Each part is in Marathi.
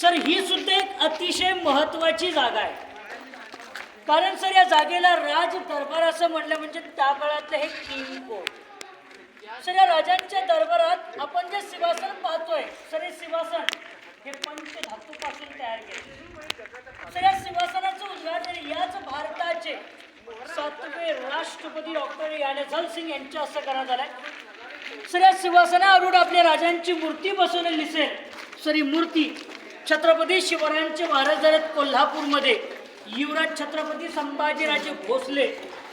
सर ही सुद्धा एक अतिशय महत्वाची जागा आहे. कारण सर या जागेला राज दरबार असं म्हणलं म्हणजे त्या काळातलं हे किंग कोर्ट सर या राजांच्या दरबारात आपण जे सिंहासन पाहतोय सर हे सिंहासन हे पंचधातूपासून तयार केले सर या सिंहासनाचं उद्घाटन याच भारताचे सातवे राष्ट्रपती डॉक्टर यानेझल सिंग यांच्या असं करण्यात आलंय. सर या सिंहासनावरून आपल्या राजांची मूर्ती बसवलेली दिसेल. सर ही मूर्ती छत्रपती शिवरायांचे महाराज झालेत कोल्हापूरमध्ये. युवराज छत्रपती संभाजीराजे भोसले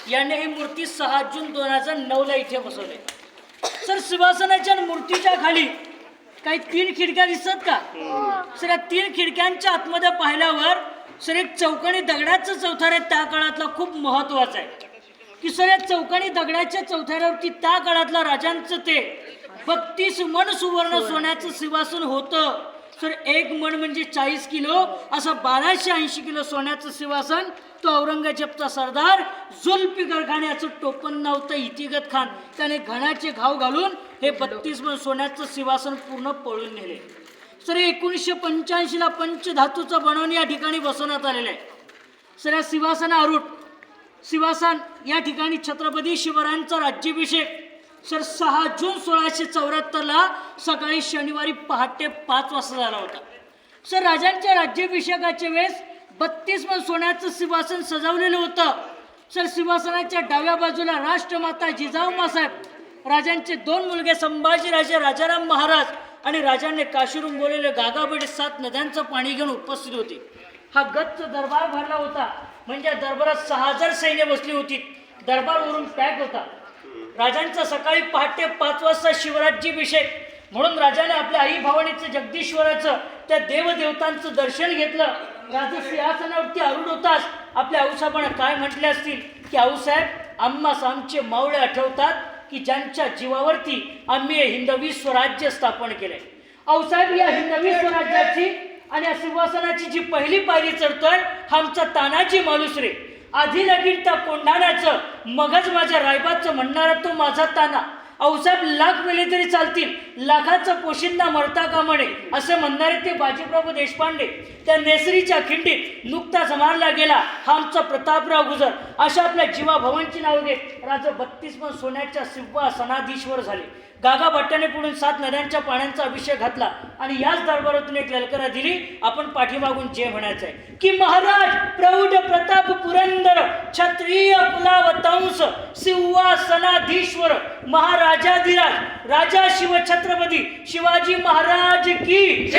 यांनी ही मूर्ती सहा जून दोन हजार नऊला इथे बसवली. सर सिंहासनाच्या मूर्तीच्या खाली काही तीन खिडक्या दिसतात का? सर या तीन खिडक्यांच्या आतमध्ये पाहिल्यावर सर एक चौकणी दगडाचं चौथार त्या काळातला खूप महत्त्वाचा आहे. की सर या चौकणी दगडाच्या चौथऱ्यावरती त्या काळातला राजांचं ते बत्तीस मन सुवर्ण सोन्याचं सिंहासन होतं. सर एक मण म्हणजे चाळीस किलो असं बाराशे ऐंशी किलो सोन्याचं सिंहासन तो औरंगजेबचा सरदार जुल्फिकार खान याचं टोपण नव्हतं इतिगत खान. त्याने घणाचे घाव घालून हे बत्तीस मण सोन्याचं सिंहासन पूर्ण पळून नेले. सर एकोणीसशे पंच्याऐंशीला पंचधातूचं बनवून या ठिकाणी बसवण्यात आलेलं आहे. सर या सिंहासनावरून सिंहासन या ठिकाणी छत्रपती शिवरायांचा राज्याभिषेक सर सहा जून सोळाशे चौऱ्याहत्तरला सकाळी शनिवारी पहाटे पाच वाजता झाला होता. सर राजांच्या राज्याभिषेकाच्या वेळेस बत्तीस मन सोन्याचं सिंहासन सजवलेलं होतं. सर सिंहासनाच्या डाव्या बाजूला राष्ट्रमाता जिजाऊ साहेब राजांचे दोन मुलगे संभाजीराजे राजाराम महाराज आणि राजांनी काशीरून बोललेले गागाबेडे सात नद्यांचं पाणी घेऊन उपस्थित होते. हा गच्च दरबार भरला होता. म्हणजे दरबारात सहा हजार सैन्य बसली होती. दरबारवरून पॅक होता. राजांचा सकाळी पहाटे पाच वाजता शिवराज्याभिषेक. म्हणून राजाने आपल्या आई भावानीचं जगदीश्वराचं त्या देवदेवतांचं दर्शन घेतलं. राजा सिंहासनावरती अरुण होताच आपल्या आऊसाहेबांना काय म्हटले असतील? की आऊसाहेब आम्हास आमचे मावळे आठवतात की ज्यांच्या जीवावरती आम्ही हे हिंदवी स्वराज्य स्थापन केले. आऊसाहेब या हिंदवी स्वराज्याची आणि या सिंहासनाची जी पहिली पायरी चढतोय हा आमचा तानाजी मालुसरे आधी लगीन त्या कोंढाण्याचं मगच माझ्या रायबाचं म्हणणारा तो माझा ताना. आऊसाहेब लाख मेले तरी चालतील लाखाचं पोशिंदा मरता का म्हणे असे म्हणणारे ते बाजीप्रभू देशपांडे. त्या नेसरीच्या खिंडीत नुकताच मारला गेला हा आमचा प्रतापराव गुजर. अशा आपल्या जीवाभवांची नाव घेत राजा बत्तीस पण सोन्याच्या सिंहासनाधीश्वर झाले. गागा भट्टाने पुढून सात नद्यांच्या पाण्याचा अभिषेक घातला आणि याच दरबारातून एक ललकरा दिली आपण पाठीमागून जे म्हणायचंय. की महाराज प्रौढ प्रताप पुरंदर क्षत्रिय कुलावतंस सिंहासनाधीश्वर महाराजाधिराज राजा शिव छत्रपती शिवाजी महाराज की